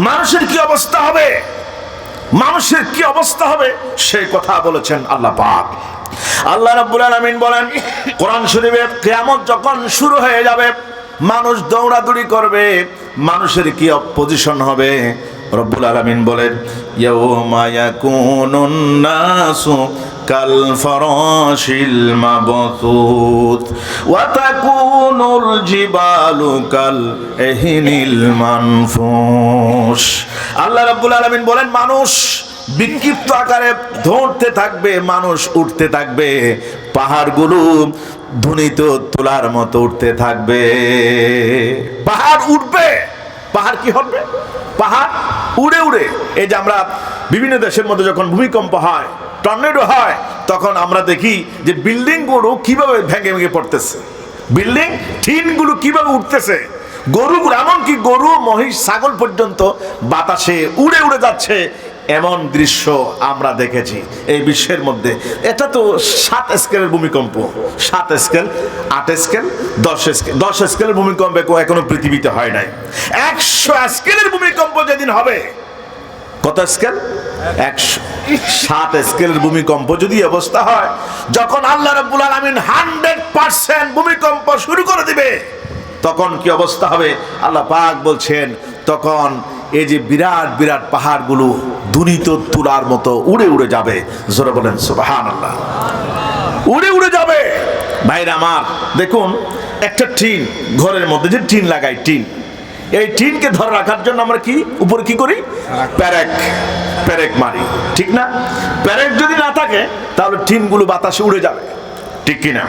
মানুষের কি অবস্থা হবে? মানুষের কি অবস্থা হবে? সেই কথা বলেছেন আল্লাহ পাক। আল্লাহ রাব্বুল আলামিন বলেন, কোরআন শরীফে কিয়ামত যখন শুরু হয়ে যাবে, মানুষ দৌড়াদৌড়ি করবে, মানুষের কি পজিশন হবে? রব্বুল আলামিন বলেন, ইয়াউমা ইয়াকুনুন নাসু কাল ফরাশিল মাবথুত ওয়া তাকুনুল জিবালু কাল এহিনিল মানফুস আল্লাহ রাব্বুল আলামিন বলেন, মানুষ বিক্ষিপ্ত আকারে ধরতে থাকবে, মানুষ উঠতে থাকবে, পাহাড়গুলো ধ্বনিত তোলার মতো উঠতে থাকবে। পাহাড় উঠবে! পাহাড় কি হবে? পাহাড় উড়ে উড়ে। এই যে আমরা বিভিন্ন দেশের মধ্যে যখন ভূমিকম্প হয়, টর্নেডো হয়, তখন আমরা দেখি যে বিল্ডিং গরু কীভাবে ভেঙে ভেঙে পড়তেছে। বিল্ডিং টিনগুলো কীভাবে উঠতেছে। গরু, এমনকি গরু, মহিষ, ছাগল পর্যন্ত বাতাসে উড়ে উড়ে যাচ্ছে। এমন দৃশ্য আমরা দেখেছি এই বিশ্বের মধ্যে। এটা তো সাত স্কেলের ভূমিকম্প। সাত স্কেল আট স্কেল দশ স্কেল দশ স্কেলের ভূমিকম্প এখনও পৃথিবীতে হয় নাই। একশো স্কেলের ভূমিকম্প যেদিন হবে, কত স্কেল একশো। সাত স্কেলের ভূমিকম্প যদি অবস্থা হয়, যখন আল্লাহ রাব্বুল আলামিন হান্ড্রেড পার্সেন্ট ভূমিকম্প শুরু করে দিবে, তখন কি অবস্থা হবে? আল্লাহ পাক বলছেন, তখন এই যে বিরাট বিরাট পাহাড়গুলো দুনিত তুলার মতো উড়ে উড়ে যাবে। জোরে বলেন সুবাহান আল্লাহ উড়ে উড়ে যাবে। ভাইরা আমার, দেখুন, একটা টিন ঘরের মধ্যে, যে টিন লাগাই, টিন। এই টিনকে ধরে রাখার জন্য আমরা কি, উপরে কি করি? প্যারেক প্যারেক মারি। ঠিক না? প্যারেক যদি না থাকে, তাহলে টিনগুলো বাতাসে উড়ে যাবে। ঠিক কিনা?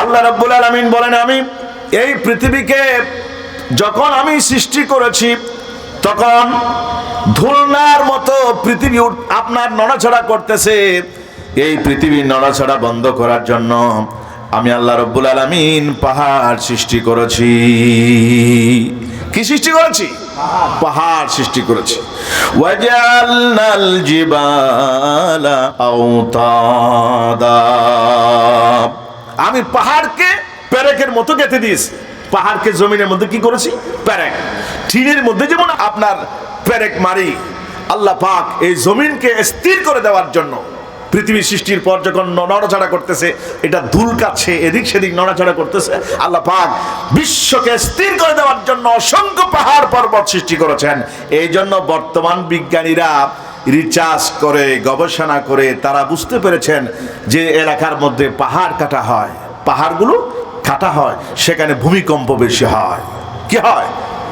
আল্লাহ রাব্বুল আলামিন বলেন, আমি এই পৃথিবীকে যখন আমি সৃষ্টি করেছি তখন ধুলনার মতো পৃথিবী আপনার নড়াছড়া করতেছে। এই পৃথিবীর নড়াছড়া বন্ধ করার জন্য আমি আল্লাহ রব্বুল আলামিন পাহাড় সৃষ্টি করেছি। কি সৃষ্টি করেছি? পাহাড় সৃষ্টি করেছি। জিবালা আমি পাহাড়কে প্যারেকের মতো গেঁথে দিয়েছি। পাহাড়কে জমিনের মধ্যে কি করেছি? প্যারেক টিনের মধ্যে যেমন আপনার প্যারেক মারি, আল্লাহ পাক এই জমিনকে স্থির করে দেওয়ার জন্য পৃথিবী সৃষ্টির পর যখন নড়াচড়া করতেছে, এটা ধুল কাছে এদিক সেদিক নড়াচড়া করতেছে, আল্লাহ পাক বিশ্বকে স্থির করে দেওয়ার জন্য অসংখ্য পাহাড় পর্বত সৃষ্টি করেছেন। এই জন্য বর্তমান বিজ্ঞানীরা রিচার্জ করে, গবেষণা করে তারা বুঝতে পেরেছেন যে এলাকার মধ্যে পাহাড় কাটা হয়। পাহাড়গুলো কাটা হয়, সেখানে ভূমিকম্প বেশি হয়। কি হয়?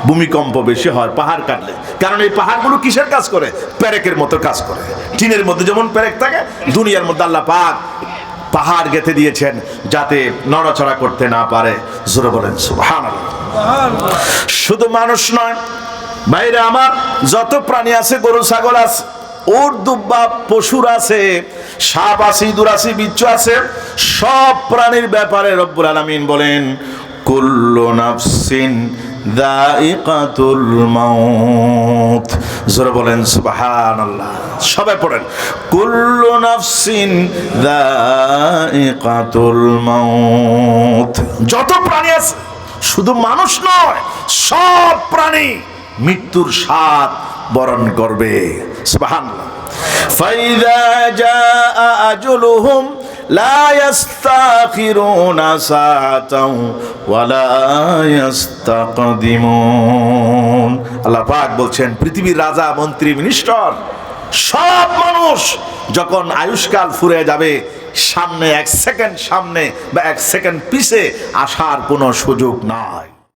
ভূমিকম্প বেশি হয় পাহাড় কাটলে। কারণ এই পাহাড়গুলো কিসের কাজ করে? প্যারেকের মতো কাজ করে। টিনের মধ্যে যেমন প্যারেক থাকে, দুনিয়ার মধ্যে আল্লাহ পাক পাহাড় গেঁথে দিয়েছেন যাতে নড়াচড়া করতে না পারে। জোরে বলেন শুধু মানুষ নয় বাইরে আমার, যত প্রাণী আছে, গরু, ছাগল আছে ওর দুব্বা পশুর আছে, সাপ আছে, ইঁদুর আছে, বিচ্ছু আছে, সব প্রাণীর ব্যাপারে রব্বুল আলামিন বলেন নাফসিন বলেন পড়েন নাফসিন যত প্রাণী আছে, শুধু মানুষ নয়, সব প্রাণী মৃত্যুর স্বাদ বরণ করবে। সুবহানাল্লাহ। ফাইদা জাআ আজলুহুম লা ইস্তাখিরুনা বলছেন, পৃথিবীর রাজা, মন্ত্রী, মিনিস্টার, সব মানুষ যখন আয়ুষ্কাল ফুরে যাবে, সামনে এক সেকেন্ড সামনে বা এক সেকেন্ড পিছে আসার কোনো সুযোগ নাই।